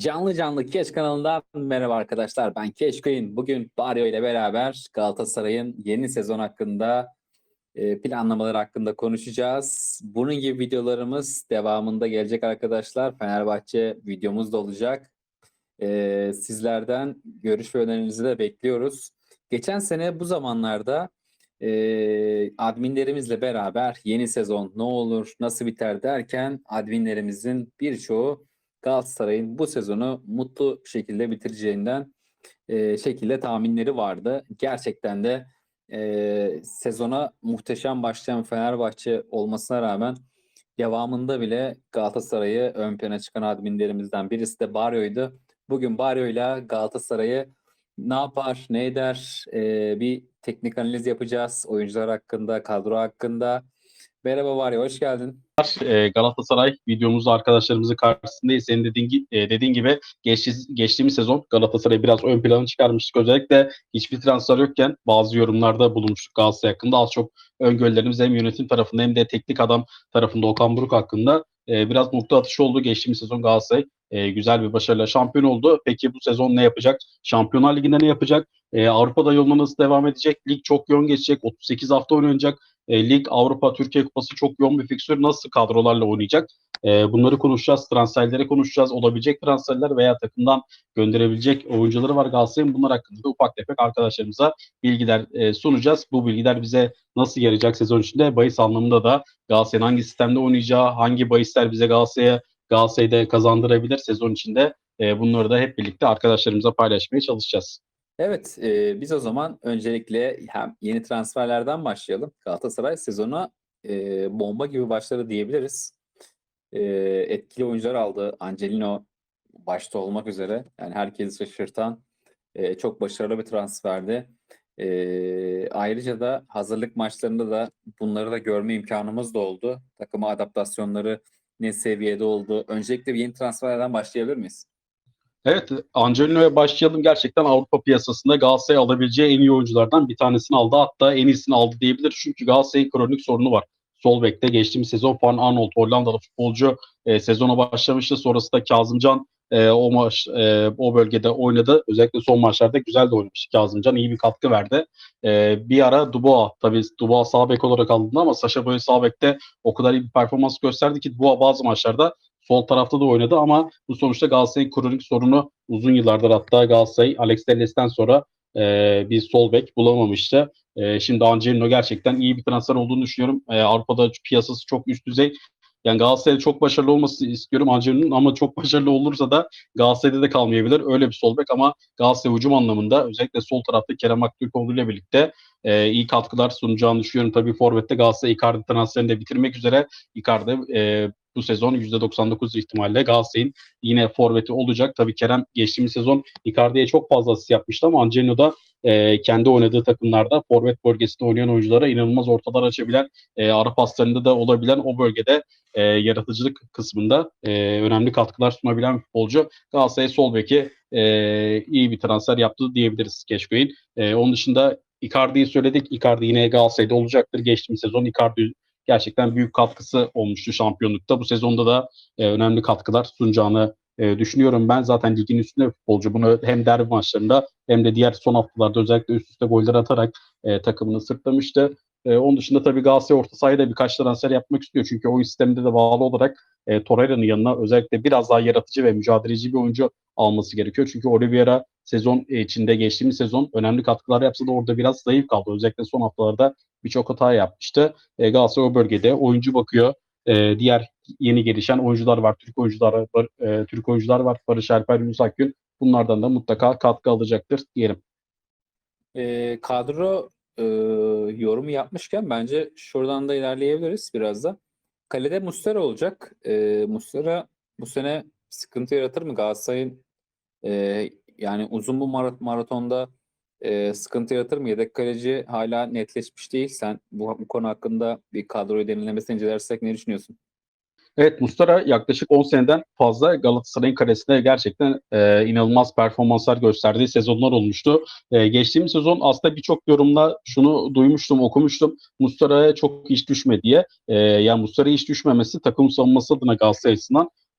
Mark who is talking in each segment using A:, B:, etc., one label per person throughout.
A: Canlı canlı Keş kanalından merhaba arkadaşlar. Ben Keş Kayın. Bugün Barrio ile beraber Galatasaray'ın yeni sezon hakkında e, planlamaları hakkında konuşacağız. Bunun gibi videolarımız devamında gelecek arkadaşlar. Fenerbahçe videomuz da olacak. E, sizlerden görüş ve önerinizi de bekliyoruz. Geçen sene bu zamanlarda e, adminlerimizle beraber yeni sezon ne olur, nasıl biter derken adminlerimizin birçoğu Galatasaray'ın bu sezonu mutlu şekilde bitireceğinden e, şekilde tahminleri vardı. Gerçekten de e, sezona muhteşem başlayan Fenerbahçe olmasına rağmen devamında bile Galatasaray'ı ön plana çıkan adminlerimizden birisi de Bario'ydu. Bugün Bario'yla Galatasaray'ı ne yapar, ne eder e, bir teknik analiz yapacağız. Oyuncular hakkında, kadro hakkında. Merhaba Barrio, hoş geldin.
B: E, Galatasaray videomuzda arkadaşlarımızın karşısındayız. Senin dediğin, e, dediğin gibi geçti, geçtiğimiz sezon Galatasaray biraz ön plana çıkarmıştık. Özellikle hiçbir transfer yokken bazı yorumlarda bulunmuştuk Galatasaray hakkında. Az çok öngörülerimiz hem yönetim tarafında hem de teknik adam tarafında Okan Buruk hakkında e, biraz nokta atışı oldu. Geçtiğimiz sezon Galatasaray e, güzel bir başarıyla şampiyon oldu. Peki bu sezon ne yapacak? Şampiyonlar Ligi'nde ne yapacak? E, Avrupa'da yoluna nasıl devam edecek? Lig çok yoğun geçecek. 38 hafta oynanacak. E, Lig, Avrupa, Türkiye Kupası çok yoğun bir fikstür. Nasıl kadrolarla oynayacak? E, bunları konuşacağız. Transferleri konuşacağız. Olabilecek transferler veya takımdan gönderebilecek oyuncuları var Galatasaray'ın. Bunlar hakkında da ufak tefek arkadaşlarımıza bilgiler e, sunacağız. Bu bilgiler bize nasıl yarayacak sezon içinde? Bahis anlamında da Galatasaray'ın hangi sistemde oynayacağı, hangi bahisler bize Galatasaray'a Galatasaray'da kazandırabilir sezon içinde? E, bunları da hep birlikte arkadaşlarımıza paylaşmaya çalışacağız.
A: Evet, e, biz o zaman öncelikle hem yeni transferlerden başlayalım. Galatasaray sezona e, bomba gibi başladı diyebiliriz. E, etkili oyuncular aldı. Angelino başta olmak üzere. Yani herkesi şaşırtan e, çok başarılı bir transferdi. E, ayrıca da hazırlık maçlarında da bunları da görme imkanımız da oldu. Takıma adaptasyonları ne seviyede oldu. Öncelikle yeni transferlerden başlayabilir miyiz?
B: Evet, Angelino'ya başlayalım. Gerçekten Avrupa piyasasında Galatasaray alabileceği en iyi oyunculardan bir tanesini aldı. Hatta en iyisini aldı diyebilir. Çünkü Galatasaray'ın kronik sorunu var. Sol bekte geçtiğimiz sezon Van Arnold Hollandalı futbolcu e, sezona başlamıştı. Sonrasında Kazımcan e, o maç e, o bölgede oynadı. Özellikle son maçlarda güzel de oynamıştı Kazımcan. iyi bir katkı verdi. E, bir ara Dubois tabii Dubois sağ bek olarak alındı ama Saşa Boey sağ bekte o kadar iyi bir performans gösterdi ki Dubois bazı maçlarda sol tarafta da oynadı ama bu sonuçta Galatasaray'ın kronik sorunu uzun yıllardır hatta Galatasaray Alex Telles'ten sonra e, bir sol bek bulamamıştı. E, şimdi Angelino gerçekten iyi bir transfer olduğunu düşünüyorum. E, Avrupa'da piyasası çok üst düzey. Yani Galatasaray'da çok başarılı olması istiyorum Angelino'nun ama çok başarılı olursa da Galatasaray'da da kalmayabilir. Öyle bir sol bek ama Galatasaray hücum anlamında özellikle sol tarafta Kerem Aktürkoğlu ile birlikte e, iyi katkılar sunacağını düşünüyorum. Tabii Forvet'te Galatasaray Icardi transferini de bitirmek üzere. Icardi e, bu sezon %99 ihtimalle Galatasaray'ın yine forveti olacak. Tabii Kerem geçtiğimiz sezon Icardi'ye çok fazla asist yapmıştı ama Angelino da e, kendi oynadığı takımlarda forvet bölgesinde oynayan oyunculara inanılmaz ortalar açabilen, e, ara paslarında da olabilen o bölgede e, yaratıcılık kısmında e, önemli katkılar sunabilen bir futbolcu. Galatasaray sol beki e, iyi bir transfer yaptı diyebiliriz Keşköy'ün. E, onun dışında Icardi'yi söyledik. Icardi yine Galatasaray'da olacaktır. Geçtiğimiz sezon Icardi gerçekten büyük katkısı olmuştu şampiyonlukta. Bu sezonda da e, önemli katkılar sunacağını e, düşünüyorum. Ben zaten ligin üstünde bir futbolcu. Bunu hem derbi maçlarında hem de diğer son haftalarda özellikle üst üste goller atarak e, takımını sırtlamıştı. E, onun dışında tabii Galatasaray orta sahaya birkaç transfer yapmak istiyor. Çünkü oyun sisteminde de bağlı olarak e, Torreira'nın yanına özellikle biraz daha yaratıcı ve mücadeleci bir oyuncu alması gerekiyor. Çünkü Oliveira sezon içinde geçtiğimiz sezon önemli katkılar yapsa da orada biraz zayıf kaldı. Özellikle son haftalarda birçok hata yapmıştı. E, Galatasaray o bölgede oyuncu bakıyor. E, diğer yeni gelişen oyuncular var. Türk oyuncular var. E, Türk oyuncular var. Barış Alper, Yunus Akgün. Bunlardan da mutlaka katkı alacaktır diyelim.
A: E, kadro e, yorumu yapmışken bence şuradan da ilerleyebiliriz biraz da. Kalede Muslera olacak. E, Muslera bu sene sıkıntı yaratır mı Galatasaray'ın e, yani uzun bu marat- maratonda e, sıkıntı yaratır mı? Yedek kaleci hala netleşmiş değil. Sen bu, bu konu hakkında bir kadroyu denilemesini incelersek ne düşünüyorsun?
B: Evet Mustara yaklaşık 10 seneden fazla Galatasaray'ın kalesinde gerçekten e, inanılmaz performanslar gösterdiği sezonlar olmuştu. E, geçtiğimiz sezon aslında birçok yorumda şunu duymuştum, okumuştum. Mustara'ya çok iş düşme diye. E, yani Mustara'ya iş düşmemesi takım savunması adına Galatasaray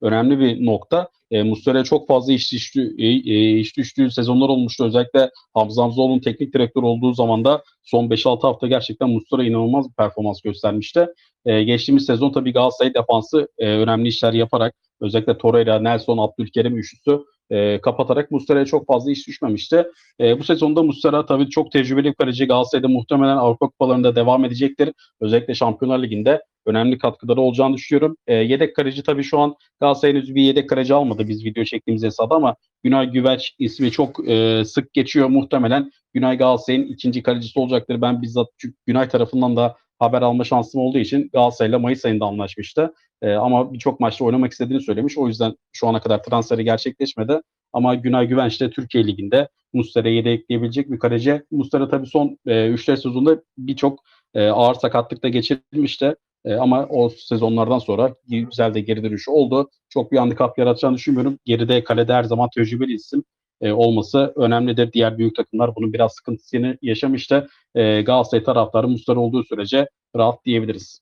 B: önemli bir nokta. E, Muslera'ya çok fazla iş, düştü, e, e, iş düştüğü sezonlar olmuştu. Özellikle Hamza Hamzoğlu'nun teknik direktör olduğu zaman da son 5-6 hafta gerçekten Muslera inanılmaz bir performans göstermişti. E, geçtiğimiz sezon tabii Galatasaray defansı e, önemli işler yaparak özellikle Torreira, Nelson, Abdülkerim üçlüsü e, kapatarak Muslera'ya çok fazla iş düşmemişti. E, bu sezonda Muslera tabii çok tecrübeli bir kaleci. Galatasaray'da muhtemelen Avrupa Kupalarında devam edecektir. Özellikle Şampiyonlar Ligi'nde önemli katkıları olacağını düşünüyorum. E, yedek kaleci tabii şu an Galatasaray henüz bir yedek kaleci almadı biz video çektiğimiz esnada ama Günay Güveç ismi çok e, sık geçiyor. Muhtemelen Günay Galatasaray'ın ikinci kalecisi olacaktır. Ben bizzat Günay tarafından da haber alma şansım olduğu için Galatasaray'la Mayıs ayında anlaşmıştı. E, ama birçok maçta oynamak istediğini söylemiş. O yüzden şu ana kadar transferi gerçekleşmedi. Ama Günay Güvenç de Türkiye Ligi'nde Muslera'yı yedekleyebilecek bir kaleci. Mustera tabii son e, 3-4 sezonda birçok e, ağır sakatlıkta geçirmişti. E, ama o sezonlardan sonra güzel de geri dönüşü oldu. Çok bir handikap yaratacağını düşünmüyorum. Geride kalede her zaman tecrübeli isim e, olması önemlidir. Diğer büyük takımlar bunun biraz sıkıntısını yaşamıştı. E, Galatasaray taraftarı Muslera olduğu sürece rahat diyebiliriz.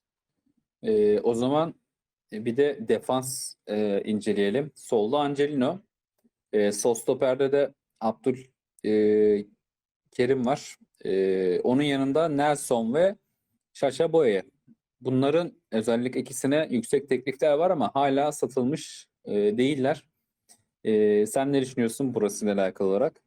A: E, o zaman bir de defans e, inceleyelim. Solda Angelino. E, sol stoperde de Abdül e, Kerim var. E, onun yanında Nelson ve Şaşa Boye. Bunların özellikle ikisine yüksek teklifler var ama hala satılmış e, değiller. E, sen ne düşünüyorsun burasıyla alakalı olarak?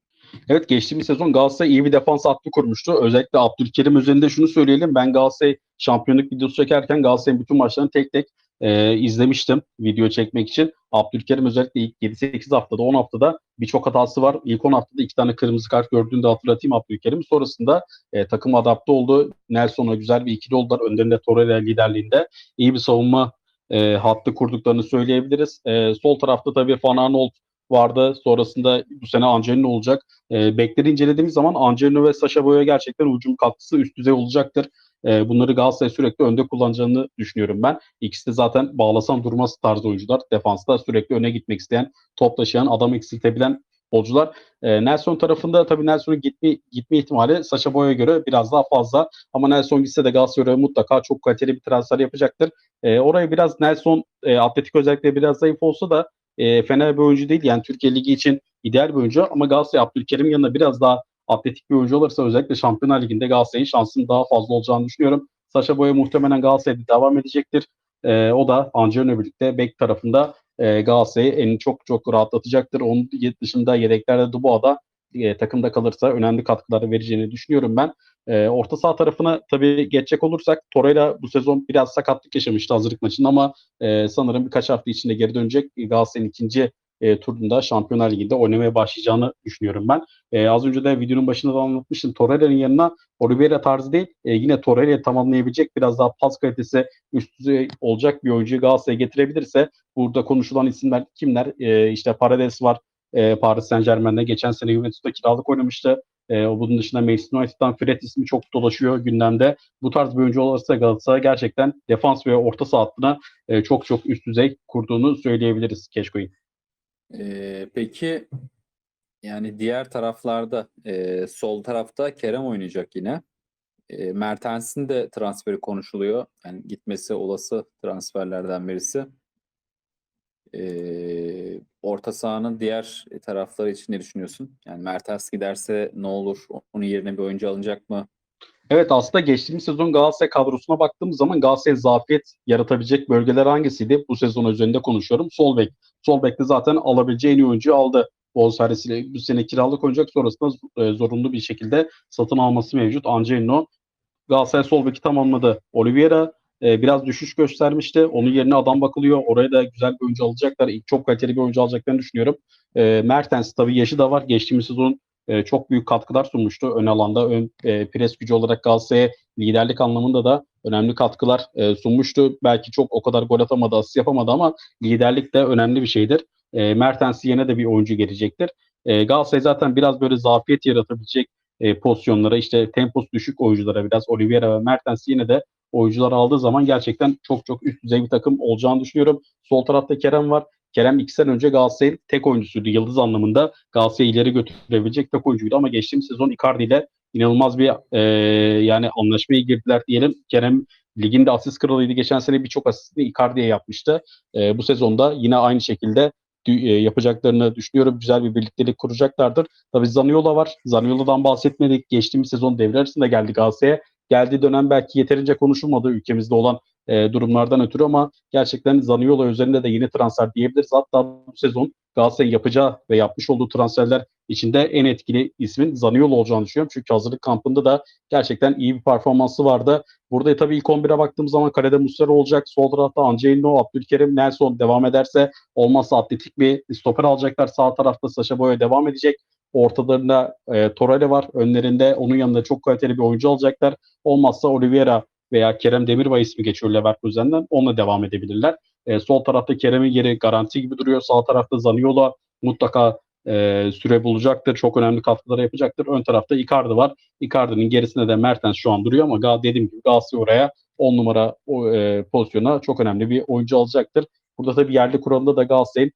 B: Evet geçtiğimiz sezon Galatasaray iyi bir defans hattı kurmuştu. Özellikle Abdülkerim üzerinde şunu söyleyelim. Ben Galatasaray şampiyonluk videosu çekerken Galatasaray'ın bütün maçlarını tek tek e, izlemiştim video çekmek için. Abdülkerim özellikle ilk 7-8 haftada 10 haftada birçok hatası var. İlk 10 haftada iki tane kırmızı kart gördüğünde hatırlatayım Abdülkerim. Sonrasında e, takım adapte oldu. Nelson'a güzel bir ikili oldular. Önlerinde Torreira liderliğinde. iyi bir savunma e, hattı kurduklarını söyleyebiliriz. E, sol tarafta tabii Van vardı. Sonrasında bu sene Angelino olacak. E, bekleri incelediğimiz zaman Angelino ve Sasha Boya gerçekten ucum katkısı üst düzey olacaktır. E, bunları Galatasaray sürekli önde kullanacağını düşünüyorum ben. İkisi de zaten bağlasan durmaz tarzı oyuncular. Defansta sürekli öne gitmek isteyen, top taşıyan, adam eksiltebilen futbolcular. E, Nelson tarafında tabii Nelson'un gitme, gitme ihtimali Saşa Boy'a göre biraz daha fazla. Ama Nelson gitse de Galatasaray'a mutlaka çok kaliteli bir transfer yapacaktır. E, orayı biraz Nelson e, atletik özellikle biraz zayıf olsa da e, fena bir oyuncu değil. Yani Türkiye Ligi için ideal bir oyuncu ama Galatasaray Abdülkerim yanında biraz daha atletik bir oyuncu olursa özellikle Şampiyonlar Ligi'nde Galatasaray'ın şansının daha fazla olacağını düşünüyorum. Saşa Boya muhtemelen Galatasaray'da devam edecektir. E, o da Angelino birlikte bek tarafında e, Galatasaray'ı en çok çok rahatlatacaktır. Onun dışında yedeklerde Dubois'da e, takımda kalırsa önemli katkıları vereceğini düşünüyorum ben. E, orta saha tarafına tabii geçecek olursak Torreira bu sezon biraz sakatlık yaşamıştı hazırlık maçında ama e, sanırım birkaç hafta içinde geri dönecek. Galatasaray'ın ikinci e, turunda Şampiyonlar Ligi'nde oynamaya başlayacağını düşünüyorum ben. E, az önce de videonun başında da anlatmıştım. Torreira'nın yanına Oliveira tarzı değil e, yine Torreira'yı tamamlayabilecek biraz daha pas kalitesi üst düzey olacak bir oyuncuyu Galatasaray'a getirebilirse burada konuşulan isimler kimler? E, işte Paredes var e, Paris Saint Germain'de. Geçen sene Juventus'ta kiralık oynamıştı. E, bunun dışında Manchester United'dan Fred ismi çok dolaşıyor gündemde. Bu tarz bir oyuncu olursa Galatasaray gerçekten defans ve orta saha hattına e, çok çok üst düzey kurduğunu söyleyebiliriz Keşkoy'un.
A: Ee, peki yani diğer taraflarda e, sol tarafta Kerem oynayacak yine. E, Mertens'in de transferi konuşuluyor. Yani gitmesi olası transferlerden birisi. E, orta sahanın diğer tarafları için ne düşünüyorsun? Yani Mertens giderse ne olur? Onun yerine bir oyuncu alınacak mı?
B: Evet aslında geçtiğimiz sezon Galatasaray kadrosuna baktığımız zaman Galatasaray zafiyet yaratabilecek bölgeler hangisiydi? Bu sezon üzerinde konuşuyorum. Sol bek. Sol bekte zaten alabileceği en iyi oyuncuyu aldı. Bonservisiyle bu sene kiralık oynayacak sonrasında e, zorunlu bir şekilde satın alması mevcut. Angelino Galatasaray sol beki tamamladı. Oliveira e, biraz düşüş göstermişti. Onun yerine adam bakılıyor. Oraya da güzel bir oyuncu alacaklar. Çok kaliteli bir oyuncu alacaklarını düşünüyorum. E, Mertens tabii yaşı da var. Geçtiğimiz sezon e, çok büyük katkılar sunmuştu ön alanda. Ön e, pres gücü olarak Galatasaray'a liderlik anlamında da önemli katkılar e, sunmuştu. Belki çok o kadar gol atamadı, asist yapamadı ama liderlik de önemli bir şeydir. E, Mertens yine de bir oyuncu gelecektir. E, Galatasaray zaten biraz böyle zafiyet yaratabilecek e, pozisyonlara işte tempos düşük oyunculara biraz Oliveira ve Mertens yine de oyuncular aldığı zaman gerçekten çok çok üst düzey bir takım olacağını düşünüyorum. Sol tarafta Kerem var. Kerem iki sene önce Galatasaray'ın tek oyuncusuydu. Yıldız anlamında Galatasaray'ı ileri götürebilecek tek oyuncuydu ama geçtiğimiz sezon Icardi ile inanılmaz bir e, yani anlaşmaya girdiler diyelim. Kerem liginde asist kralıydı. Geçen sene birçok asistini Icardi'ye yapmıştı. E, bu sezonda yine aynı şekilde e, yapacaklarını düşünüyorum. Güzel bir birliktelik kuracaklardır. Tabii Zaniola var. Zaniola'dan bahsetmedik. Geçtiğimiz sezon devre arasında geldi Galatasaray'a. Geldiği dönem belki yeterince konuşulmadı ülkemizde olan e, durumlardan ötürü ama gerçekten Zaniola üzerinde de yeni transfer diyebiliriz. Hatta bu sezon Galatasaray'ın yapacağı ve yapmış olduğu transferler içinde en etkili ismin Zaniola olacağını düşünüyorum. Çünkü hazırlık kampında da gerçekten iyi bir performansı vardı. Burada tabii ilk 11'e baktığımız zaman kalede Muslera olacak. Sol tarafta Angelino, Abdülkerim, Nelson devam ederse olmazsa atletik bir stoper alacaklar. Sağ tarafta Saşa Boya devam edecek. Ortalarında e, Torreira var. Önlerinde onun yanında çok kaliteli bir oyuncu alacaklar. Olmazsa Oliveira veya Kerem Demirbay ismi geçiyor Leverkusen'den. Onunla devam edebilirler. E, sol tarafta Kerem'in yeri garanti gibi duruyor. Sağ tarafta Zaniola mutlaka e, süre bulacaktır. Çok önemli katkıları yapacaktır. Ön tarafta Icardi var. Icardi'nin gerisinde de Mertens şu an duruyor ama dediğim gibi Galatasaray oraya 10 numara o, e, pozisyona çok önemli bir oyuncu alacaktır. Burada tabii yerli kuralında da Galatasaray'ın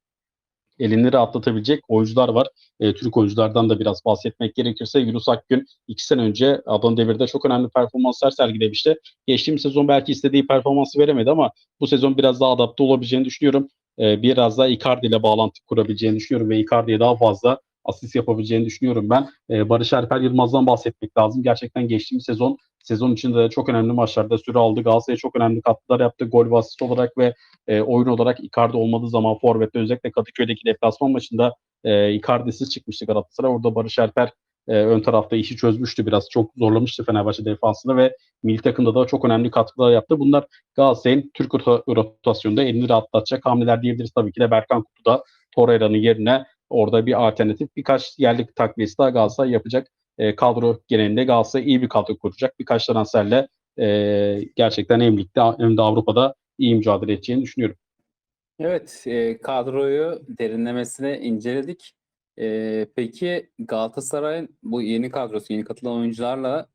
B: elini rahatlatabilecek oyuncular var. E, Türk oyunculardan da biraz bahsetmek gerekirse Yunus Akgün iki sene önce Adana Demir'de çok önemli performanslar sergilemişti. Geçtiğimiz sezon belki istediği performansı veremedi ama bu sezon biraz daha adapte olabileceğini düşünüyorum. E, biraz daha Icardi ile bağlantı kurabileceğini düşünüyorum ve Icardi'ye daha fazla asist yapabileceğini düşünüyorum ben. E, Barış Alper Yılmaz'dan bahsetmek lazım. Gerçekten geçtiğimiz sezon sezon içinde de çok önemli maçlarda süre aldı. Galatasaray'a çok önemli katkılar yaptı. Gol ve olarak ve e, oyun olarak Icardi olmadığı zaman Forvet'te özellikle Kadıköy'deki deplasman maçında e, Icardi'siz çıkmıştı Galatasaray. Orada Barış Alper e, ön tarafta işi çözmüştü biraz. Çok zorlamıştı Fenerbahçe defansını ve milli takımda da çok önemli katkılar yaptı. Bunlar Galatasaray'ın Türk rota- rotasyonunda elini rahatlatacak hamleler diyebiliriz. Tabii ki de Berkan Kutu'da Torreira'nın yerine orada bir alternatif birkaç yerli takviyesi daha Galatasaray yapacak. E, kadro genelinde Galatasaray iyi bir kadro kuracak. Birkaç transferle e, gerçekten hem ligde hem de Avrupa'da iyi mücadele edeceğini düşünüyorum.
A: Evet, e, kadroyu derinlemesine inceledik. E, peki Galatasaray'ın bu yeni kadrosu, yeni katılan oyuncularla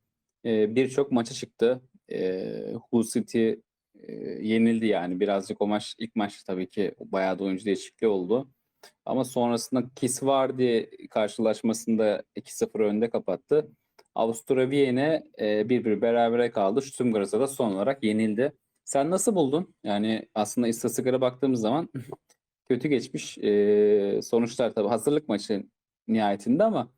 A: e, birçok maça çıktı. E, Hull City e, yenildi yani. Birazcık o maç, ilk maç tabii ki bayağı da oyuncu değişikliği oldu. Ama sonrasında Kisvardi karşılaşmasında 2-0 önde kapattı. Avusturya Viyana e, 1-1 berabere kaldı. Stuttgart'a da son olarak yenildi. Sen nasıl buldun? Yani aslında istatistiklere baktığımız zaman kötü geçmiş e, sonuçlar tabii hazırlık maçı nihayetinde ama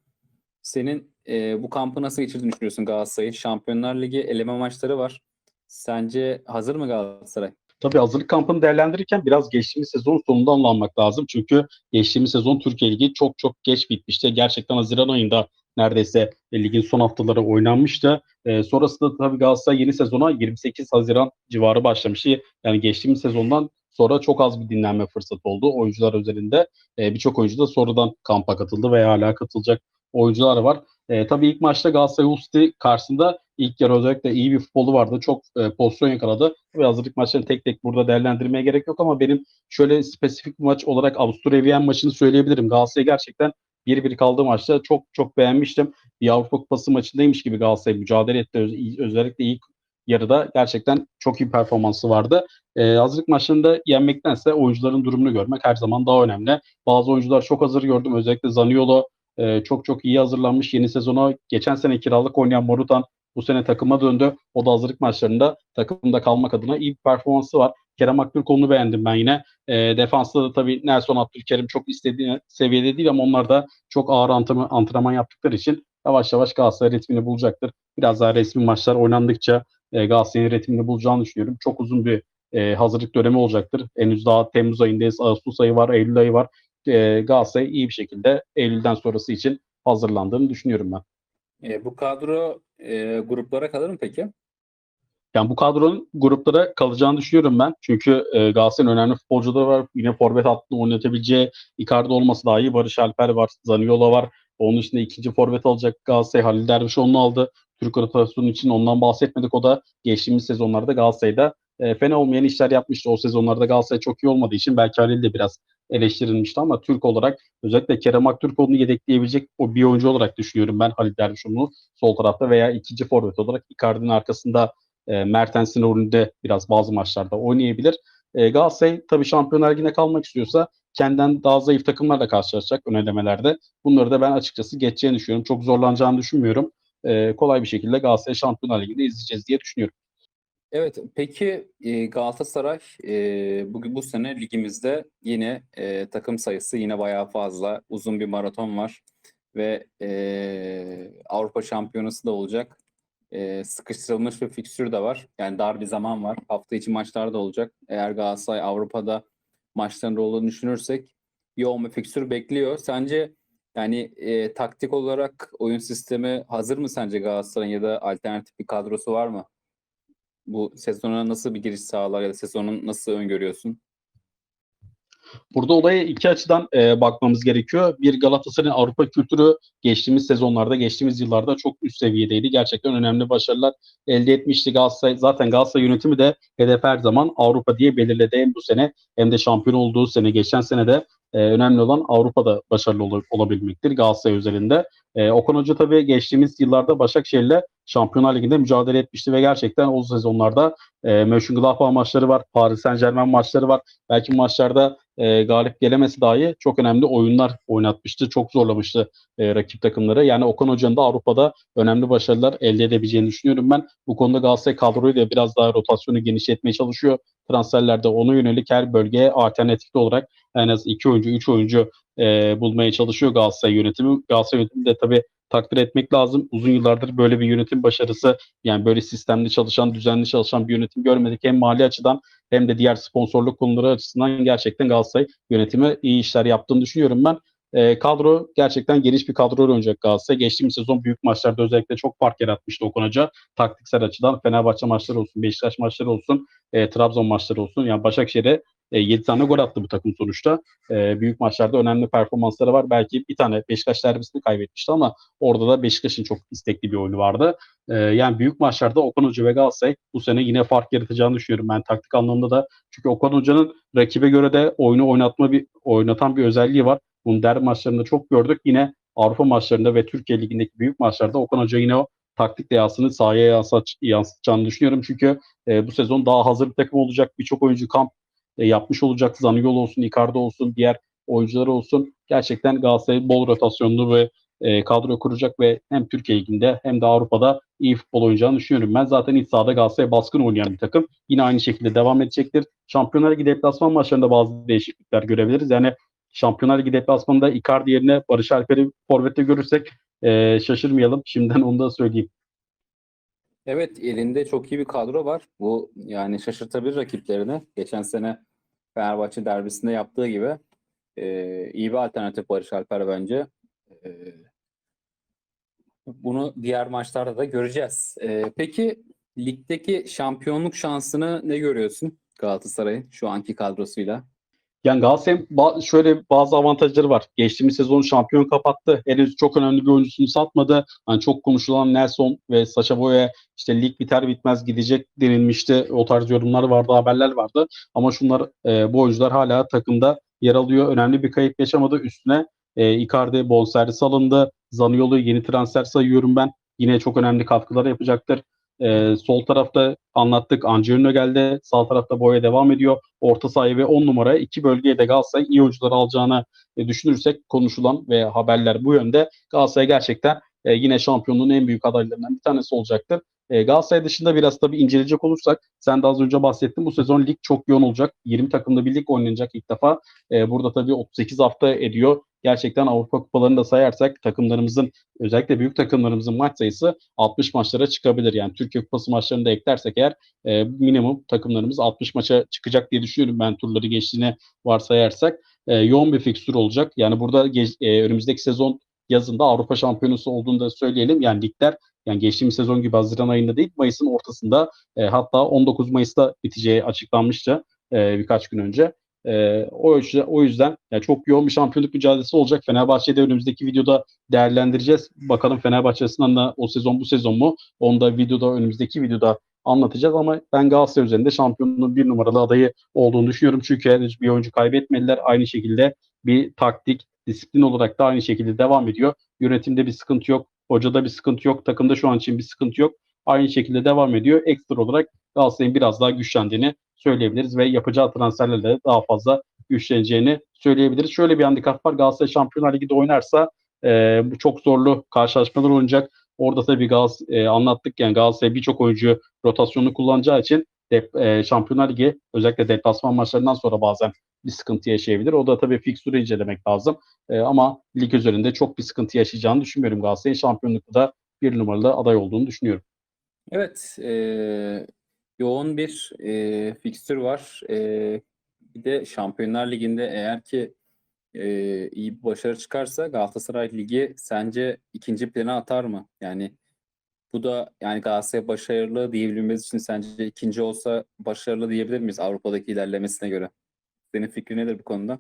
A: senin e, bu kampı nasıl geçirdiğini düşünüyorsun Galatasaray'ın? Şampiyonlar Ligi eleme maçları var. Sence hazır mı Galatasaray?
B: Tabii hazırlık kampını değerlendirirken biraz geçtiğimiz sezon sonundan anlamak lazım. Çünkü geçtiğimiz sezon Türkiye Ligi çok çok geç bitmişti. Gerçekten Haziran ayında neredeyse ligin son haftaları oynanmıştı. E, sonrasında tabii Galatasaray yeni sezona 28 Haziran civarı başlamıştı. Yani geçtiğimiz sezondan sonra çok az bir dinlenme fırsatı oldu oyuncular üzerinde. E, Birçok oyuncu da sonradan kampa katıldı veya hala katılacak oyuncular var. E, tabii ilk maçta Galatasaray City karşısında ilk yarı özellikle iyi bir futbolu vardı. Çok e, pozisyon yakaladı. Ve hazırlık maçlarını tek tek burada değerlendirmeye gerek yok ama benim şöyle spesifik maç olarak Avusturya Viyen maçını söyleyebilirim. Galatasaray gerçekten 1-1 kaldığı maçta çok çok beğenmiştim. Bir Avrupa Kupası maçındaymış gibi Galatasaray mücadele etti. Öz- özellikle ilk yarıda gerçekten çok iyi performansı vardı. Ee, hazırlık maçlarında yenmektense oyuncuların durumunu görmek her zaman daha önemli. Bazı oyuncular çok hazır gördüm. Özellikle Zaniolo e, çok çok iyi hazırlanmış. Yeni sezona geçen sene kiralık oynayan Morutan bu sene takıma döndü. O da hazırlık maçlarında takımda kalmak adına iyi bir performansı var. Kerem Aktürkoğlu'nu beğendim ben yine. E, defansta da tabii Nelson Abdülkerim çok istediği seviyede değil ama onlar da çok ağır antrenman, yaptıkları için yavaş yavaş Galatasaray ritmini bulacaktır. Biraz daha resmi maçlar oynandıkça e, Galatasaray'ın ritmini bulacağını düşünüyorum. Çok uzun bir e, hazırlık dönemi olacaktır. Henüz daha Temmuz ayındayız, Ağustos ayı var, Eylül ayı var. E, Galatasaray iyi bir şekilde Eylül'den sonrası için hazırlandığını düşünüyorum ben.
A: E, bu kadro e, gruplara kalır mı peki?
B: Yani bu kadronun gruplara kalacağını düşünüyorum ben. Çünkü e, Galatasaray'ın önemli futbolcuları var. Yine forvet hattını oynatabileceği Icardi olması daha iyi. Barış Alper var, Zaniola var. Onun dışında ikinci forvet alacak Galatasaray. Halil Dervişoğlu'nu aldı. Türk rotasyonu için ondan bahsetmedik. O da geçtiğimiz sezonlarda Galatasaray'da e, fena olmayan işler yapmıştı. O sezonlarda Galatasaray çok iyi olmadığı için belki Halil de biraz eleştirilmişti ama Türk olarak özellikle Kerem Aktürkoğlu'nu yedekleyebilecek o bir oyuncu olarak düşünüyorum ben Halil Dervişoğlu'nu sol tarafta veya ikinci forvet olarak Icardi'nin arkasında e, Mertens'in rolünde biraz bazı maçlarda oynayabilir. E, Galatasaray tabii Şampiyonlar Ligi'ne kalmak istiyorsa kendinden daha zayıf takımlarla karşılaşacak ön elemelerde. Bunları da ben açıkçası geçeceğini düşünüyorum. Çok zorlanacağını düşünmüyorum. e, kolay bir şekilde Galatasaray Şampiyonlar Ligi'nde izleyeceğiz diye düşünüyorum.
A: Evet, peki e, Galatasaray e, bugün bu sene ligimizde yine e, takım sayısı yine bayağı fazla. Uzun bir maraton var ve Avrupa Şampiyonası da olacak. Sıkıştırılmış bir fikstür de var. Yani dar bir zaman var. Hafta içi maçlar da olacak. Eğer Galatasaray Avrupa'da maçların olduğunu düşünürsek yoğun bir fikstür bekliyor. Sence yani e, taktik olarak oyun sistemi hazır mı sence Galatasaray'ın ya da alternatif bir kadrosu var mı? Bu sezona nasıl bir giriş sağlar ya da sezonun nasıl öngörüyorsun?
B: Burada olaya iki açıdan e, bakmamız gerekiyor. Bir Galatasaray'ın Avrupa kültürü geçtiğimiz sezonlarda, geçtiğimiz yıllarda çok üst seviyedeydi. Gerçekten önemli başarılar elde etmişti Galatasaray. Zaten Galatasaray yönetimi de hedef her zaman Avrupa diye belirledi. Hem bu sene hem de şampiyon olduğu sene, geçen sene de e, önemli olan Avrupa'da başarılı ol- olabilmektir Galatasaray özelinde. E, Okan Hoca tabii geçtiğimiz yıllarda Başakşehir'le Şampiyonlar Ligi'nde mücadele etmişti ve gerçekten o sezonlarda e, Mönchengladbach maçları var, Paris Saint Germain maçları var. Belki maçlarda e, galip gelemesi dahi çok önemli oyunlar oynatmıştı. Çok zorlamıştı e, rakip takımları. Yani Okan Hoca'nın da Avrupa'da önemli başarılar elde edebileceğini düşünüyorum ben. Bu konuda Galatasaray kadroyu da biraz daha rotasyonu genişletmeye çalışıyor. Transferlerde ona yönelik her bölgeye alternatifli olarak en az iki oyuncu, üç oyuncu e, bulmaya çalışıyor Galatasaray yönetimi. Galatasaray yönetimi de tabii takdir etmek lazım. Uzun yıllardır böyle bir yönetim başarısı yani böyle sistemli çalışan, düzenli çalışan bir yönetim görmedik. Hem mali açıdan hem de diğer sponsorluk konuları açısından gerçekten Galatasaray yönetimi iyi işler yaptığını düşünüyorum ben. E, kadro gerçekten geniş bir kadro oynayacak Galatasaray. Geçtiğimiz sezon büyük maçlarda özellikle çok fark yaratmıştı Okan Hoca. Taktiksel açıdan Fenerbahçe maçları olsun, Beşiktaş maçları olsun, e, Trabzon maçları olsun. Yani Başakşehir'e e, 7 tane gol attı bu takım sonuçta. E, büyük maçlarda önemli performansları var. Belki bir tane Beşiktaş derbisini kaybetmişti ama orada da Beşiktaş'ın çok istekli bir oyunu vardı. E, yani büyük maçlarda Okan Hoca ve Galatasaray bu sene yine fark yaratacağını düşünüyorum ben taktik anlamında da. Çünkü Okan Hoca'nın rakibe göre de oyunu oynatma bir oynatan bir özelliği var. Bunu derbi maçlarında çok gördük. Yine Avrupa maçlarında ve Türkiye Ligi'ndeki büyük maçlarda Okan Hoca yine o taktik dehasını sahaya yansıt, yansıtacağını düşünüyorum. Çünkü e, bu sezon daha hazır bir takım olacak. Birçok oyuncu kamp e, yapmış olacak. Zaniolo olsun, Icardi olsun, diğer oyuncular olsun. Gerçekten Galatasaray bol rotasyonlu ve e, kadro kuracak ve hem Türkiye Ligi'nde hem de Avrupa'da iyi futbol oynayacağını düşünüyorum. Ben zaten iç sahada Galatasaray baskın oynayan bir takım. Yine aynı şekilde devam edecektir. Şampiyonlar Ligi deplasman maçlarında bazı değişiklikler görebiliriz. Yani Şampiyonlar Ligi deplasmanında Icardi yerine Barış Alper'i forvette görürsek e, şaşırmayalım. Şimdiden onu da söyleyeyim.
A: Evet, elinde çok iyi bir kadro var. Bu yani şaşırtabilir rakiplerini. Geçen sene Fenerbahçe derbisinde yaptığı gibi e, iyi bir alternatif Barış Alper bence. E, bunu diğer maçlarda da göreceğiz. E, peki ligdeki şampiyonluk şansını ne görüyorsun Galatasaray'ın şu anki kadrosuyla?
B: Yani Galatasaray'ın ba- şöyle bazı avantajları var. Geçtiğimiz sezon şampiyon kapattı. Henüz çok önemli bir oyuncusunu satmadı. Hani çok konuşulan Nelson ve Sacha Boya işte lig biter bitmez gidecek denilmişti. O tarz yorumlar vardı, haberler vardı. Ama şunlar e, bu oyuncular hala takımda yer alıyor. Önemli bir kayıp yaşamadı. Üstüne e, Icardi bonservis alındı. Zaniolo yeni transfer sayıyorum ben. Yine çok önemli katkılar yapacaktır. E, sol tarafta anlattık. Angelino geldi. Sağ tarafta Boya devam ediyor. Orta sahayı ve 10 numaraya iki bölgeye de Galatasaray iyi oyuncular alacağını e, düşünürsek konuşulan ve haberler bu yönde. Galatasaray gerçekten e, yine şampiyonluğun en büyük adaylarından bir tanesi olacaktır. E, Galatasaray dışında biraz tabii inceleyecek olursak sen de az önce bahsettin bu sezon lig çok yoğun olacak. 20 takımda bir lig oynanacak ilk defa. E, burada tabii 38 hafta ediyor. Gerçekten Avrupa kupalarını da sayarsak takımlarımızın özellikle büyük takımlarımızın maç sayısı 60 maçlara çıkabilir. Yani Türkiye Kupası maçlarını da eklersek eğer e, minimum takımlarımız 60 maça çıkacak diye düşünüyorum ben turları geçtiğini varsayarsak. E, yoğun bir fikstür olacak. Yani burada e, önümüzdeki sezon yazında Avrupa Şampiyonası olduğunu da söyleyelim. Yani ligler yani geçtiğimiz sezon gibi Haziran ayında değil Mayıs'ın ortasında e, hatta 19 Mayıs'ta biteceği açıklanmıştı e, birkaç gün önce. E, o, yüzden, o yüzden yani çok yoğun bir şampiyonluk mücadelesi olacak. Fenerbahçe'de önümüzdeki videoda değerlendireceğiz. Bakalım Fenerbahçe açısından da o sezon bu sezon mu? Onu da videoda önümüzdeki videoda anlatacağız ama ben Galatasaray üzerinde şampiyonluğun bir numaralı adayı olduğunu düşünüyorum. Çünkü henüz bir oyuncu kaybetmediler. Aynı şekilde bir taktik, disiplin olarak da aynı şekilde devam ediyor. Yönetimde bir sıkıntı yok. Hocada bir sıkıntı yok. Takımda şu an için bir sıkıntı yok. Aynı şekilde devam ediyor. Ekstra olarak Galatasaray'ın biraz daha güçlendiğini söyleyebiliriz ve yapacağı transferlerle de daha fazla güçleneceğini söyleyebiliriz. Şöyle bir handikap var. Galatasaray Şampiyonlar Ligi'de oynarsa e, bu çok zorlu karşılaşmalar oynayacak. Orada tabii Gaz e, anlattık yani Galatasaray birçok oyuncu rotasyonunu kullanacağı için dep, e, Şampiyonlar Ligi özellikle deplasman maçlarından sonra bazen bir sıkıntı yaşayabilir. O da tabii fikstürü incelemek lazım. E, ama lig üzerinde çok bir sıkıntı yaşayacağını düşünmüyorum. Galatasaray'ın şampiyonlukta da bir numaralı aday olduğunu düşünüyorum.
A: Evet, e, yoğun bir e, fikstür var. E, bir de Şampiyonlar Ligi'nde eğer ki e, iyi bir başarı çıkarsa Galatasaray Ligi sence ikinci plana atar mı? Yani bu da yani Galatasaray başarılı diyebilmemiz için sence ikinci olsa başarılı diyebilir miyiz Avrupa'daki ilerlemesine göre? Senin fikrin nedir bu konuda?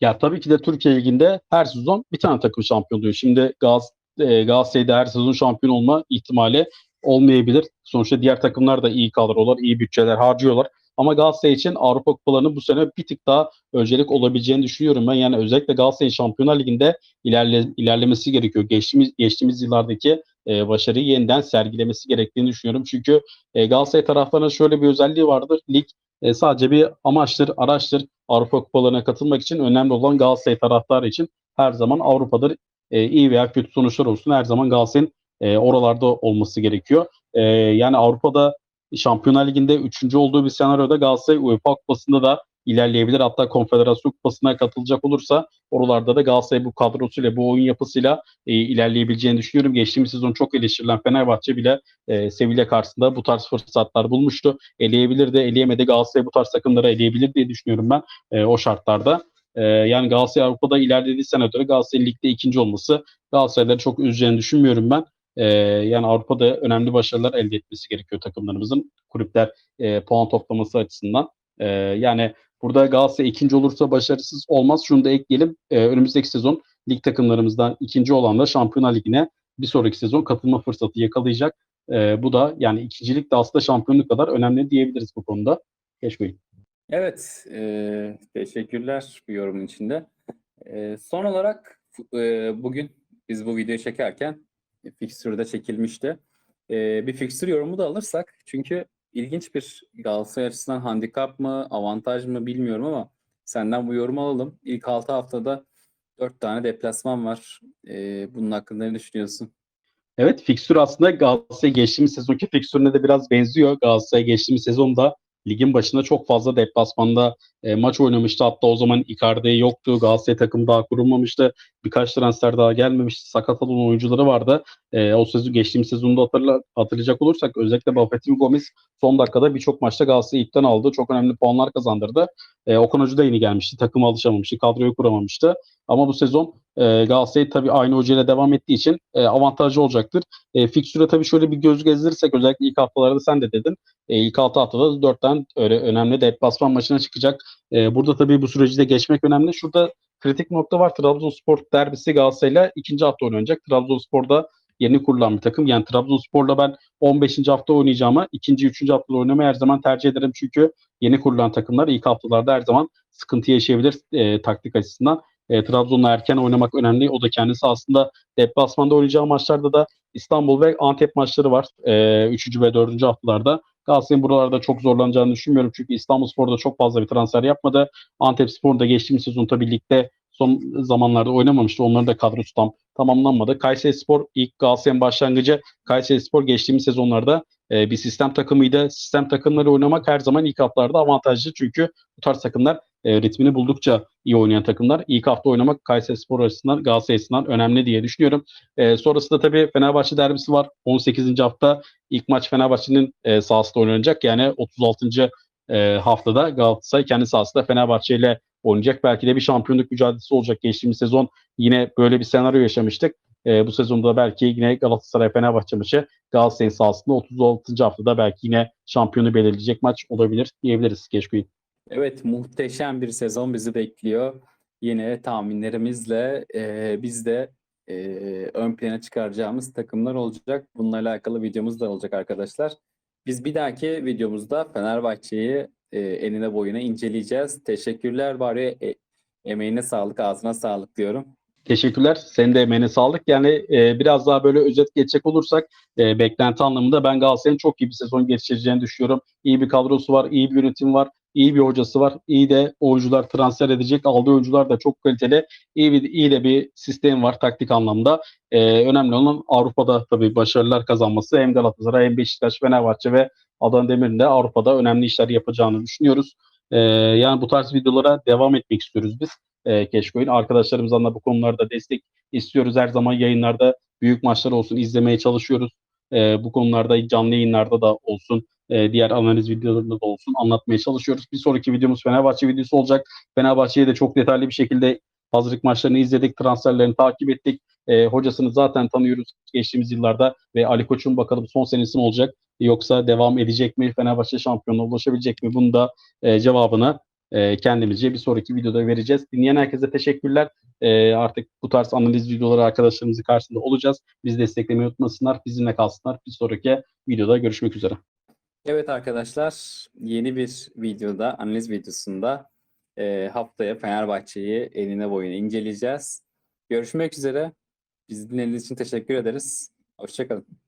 B: Ya tabii ki de Türkiye Ligi'nde her sezon bir tane takım şampiyon oluyor. Şimdi Gaz, e, Galatasaray'da her sezon şampiyon olma ihtimali olmayabilir. Sonuçta diğer takımlar da iyi kadrolar, iyi bütçeler harcıyorlar. Ama Galatasaray için Avrupa Kupalarının bu sene bir tık daha öncelik olabileceğini düşünüyorum ben. Yani özellikle Galatasaray Şampiyonlar Ligi'nde ilerle, ilerlemesi gerekiyor. Geçtiğimiz geçtiğimiz yıllardaki e, başarıyı yeniden sergilemesi gerektiğini düşünüyorum. Çünkü e, Galatasaray taraftarının şöyle bir özelliği vardır. Lig e, sadece bir amaçtır, araçtır. Avrupa kupalarına katılmak için önemli olan Galatasaray taraftarı için her zaman Avrupa'dır. E, iyi veya kötü sonuçlar olsun her zaman Galatasaray'ın e, oralarda olması gerekiyor. E, yani Avrupa'da Şampiyonlar Ligi'nde 3. olduğu bir senaryoda Galatasaray UEFA Kupası'nda da ilerleyebilir. Hatta Konfederasyon Kupası'na katılacak olursa oralarda da Galatasaray bu kadrosuyla, bu oyun yapısıyla e, ilerleyebileceğini düşünüyorum. Geçtiğimiz sezon çok eleştirilen Fenerbahçe bile e, Sevilla karşısında bu tarz fırsatlar bulmuştu. Eleyebilir de eleyemedi. Galatasaray bu tarz takımları eleyebilir diye düşünüyorum ben e, o şartlarda. E, yani Galatasaray Avrupa'da ilerlediği senatörü Galatasaray ligde ikinci olması Galatasaray'ları çok üzeceğini düşünmüyorum ben. E, yani Avrupa'da önemli başarılar elde etmesi gerekiyor takımlarımızın. Kulüpler e, puan toplaması açısından. E, yani burada Galatasaray ikinci olursa başarısız olmaz. Şunu da ekleyelim. E, önümüzdeki sezon lig takımlarımızdan ikinci olan da Şampiyonlar Ligi'ne bir sonraki sezon katılma fırsatı yakalayacak. E, bu da yani ikincilik de aslında şampiyonluk kadar önemli diyebiliriz bu konuda. Keşke.
A: Evet, e, teşekkürler bu yorumun içinde. E, son olarak e, bugün biz bu videoyu çekerken fikstürde çekilmişti. E, bir fikstür yorumu da alırsak çünkü ilginç bir Galatasaray açısından handikap mı, avantaj mı bilmiyorum ama senden bu yorumu alalım. İlk 6 haftada 4 tane deplasman var. E, bunun hakkında ne düşünüyorsun?
B: Evet, fikstür aslında Galatasaray geçtiğimiz sezonki fikstürüne de biraz benziyor. Galatasaray geçtiğimiz sezonda ligin başında çok fazla deplasmanda e, maç oynamıştı. Hatta o zaman Icardi yoktu. Galatasaray takım daha kurulmamıştı. Birkaç transfer daha gelmemişti. Sakat olan oyuncuları vardı. E, o sezon geçtiğimiz sezonda hatırla, hatırlayacak olursak özellikle Buffett'in Gomez son dakikada birçok maçta Galatasaray'ı ipten aldı. Çok önemli puanlar kazandırdı. E, Okan Hoca da yeni gelmişti. Takıma alışamamıştı. Kadroyu kuramamıştı. Ama bu sezon e, Galatasaray tabii aynı hocayla devam ettiği için e, avantajlı olacaktır. E, fikstüre tabii şöyle bir göz gezdirirsek özellikle ilk haftalarda sen de dedin. E, ilk 6 haftada 4 tane öyle önemli deplasman maçına çıkacak. E, burada tabii bu süreci de geçmek önemli. Şurada kritik nokta var. Trabzonspor derbisi Galatasaray'la ikinci hafta oynanacak. Trabzonspor'da yeni kurulan bir takım. Yani Trabzonspor'la ben 15. hafta oynayacağıma ikinci, üçüncü haftada oynamayı her zaman tercih ederim. Çünkü yeni kurulan takımlar ilk haftalarda her zaman sıkıntı yaşayabilir e, taktik açısından. E, Trabzon'la erken oynamak önemli. O da kendisi aslında deplasmanda oynayacağı maçlarda da İstanbul ve Antep maçları var. E, üçüncü ve dördüncü haftalarda. Galatasaray'ın buralarda çok zorlanacağını düşünmüyorum. Çünkü İstanbulspor'da çok fazla bir transfer yapmadı. Antep Spor'da geçtiğimiz sezon tabii ligde son zamanlarda oynamamıştı. Onların da kadrosu tam tamamlanmadı. Kayseri Spor ilk Galatasaray'ın başlangıcı Kayseri Spor geçtiğimiz sezonlarda e, bir sistem takımıydı. Sistem takımları oynamak her zaman ilk haftalarda avantajlı. Çünkü bu tarz takımlar e, ritmini buldukça iyi oynayan takımlar. İlk hafta oynamak Kayseri Spor açısından Galatasaray açısından önemli diye düşünüyorum. E, sonrasında tabii Fenerbahçe derbisi var. 18. hafta ilk maç Fenerbahçe'nin e, sahasında oynanacak. Yani 36. E, haftada Galatasaray kendi sahasında Fenerbahçe ile oynayacak. Belki de bir şampiyonluk mücadelesi olacak. Geçtiğimiz sezon yine böyle bir senaryo yaşamıştık. E, bu sezonda belki yine Galatasaray Fenerbahçe maçı Galatasaray'ın sahasında 36. haftada belki yine şampiyonu belirleyecek maç olabilir diyebiliriz Geçkuyin.
A: Evet muhteşem bir sezon bizi bekliyor. Yine tahminlerimizle e, biz de e, ön plana çıkaracağımız takımlar olacak. Bununla alakalı videomuz da olacak arkadaşlar. Biz bir dahaki videomuzda Fenerbahçe'yi e, enine boyuna inceleyeceğiz. Teşekkürler bari e, emeğine sağlık, ağzına sağlık diyorum.
B: Teşekkürler. Senin de emeğine sağlık. Yani e, biraz daha böyle özet geçecek olursak e, beklenti anlamında ben Galatasaray'ın çok iyi bir sezon geçireceğini düşünüyorum. İyi bir kadrosu var, iyi bir yönetim var. İyi bir hocası var. İyi de oyuncular transfer edecek. Aldığı oyuncular da çok kaliteli. İyi, bir, iyi de bir sistem var taktik anlamda. Ee, önemli olan Avrupa'da tabii başarılar kazanması. Hem Galatasaray hem Beşiktaş, Fenerbahçe ve Adana Demir'in de Avrupa'da önemli işler yapacağını düşünüyoruz. Ee, yani bu tarz videolara devam etmek istiyoruz biz. E, Keşkoy'un. Arkadaşlarımızdan da bu konularda destek istiyoruz. Her zaman yayınlarda büyük maçlar olsun izlemeye çalışıyoruz. Ee, bu konularda canlı yayınlarda da olsun, e, diğer analiz videolarında da olsun anlatmaya çalışıyoruz. Bir sonraki videomuz Fenerbahçe videosu olacak. Fenerbahçe'yi de çok detaylı bir şekilde hazırlık maçlarını izledik, transferlerini takip ettik. E, hocasını zaten tanıyoruz geçtiğimiz yıllarda ve Ali Koç'un bakalım son senesi mi olacak yoksa devam edecek mi? Fenerbahçe şampiyonluğa ulaşabilecek mi? Bunun da e, cevabını e, kendimizce bir sonraki videoda vereceğiz. Dinleyen herkese teşekkürler. E, artık bu tarz analiz videoları arkadaşlarımızın karşısında olacağız. Bizi desteklemeyi unutmasınlar. Bizimle kalsınlar. Bir sonraki videoda görüşmek üzere.
A: Evet arkadaşlar yeni bir videoda analiz videosunda e, haftaya Fenerbahçe'yi eline boyuna inceleyeceğiz. Görüşmek üzere. Bizi dinlediğiniz için teşekkür ederiz. Hoşçakalın.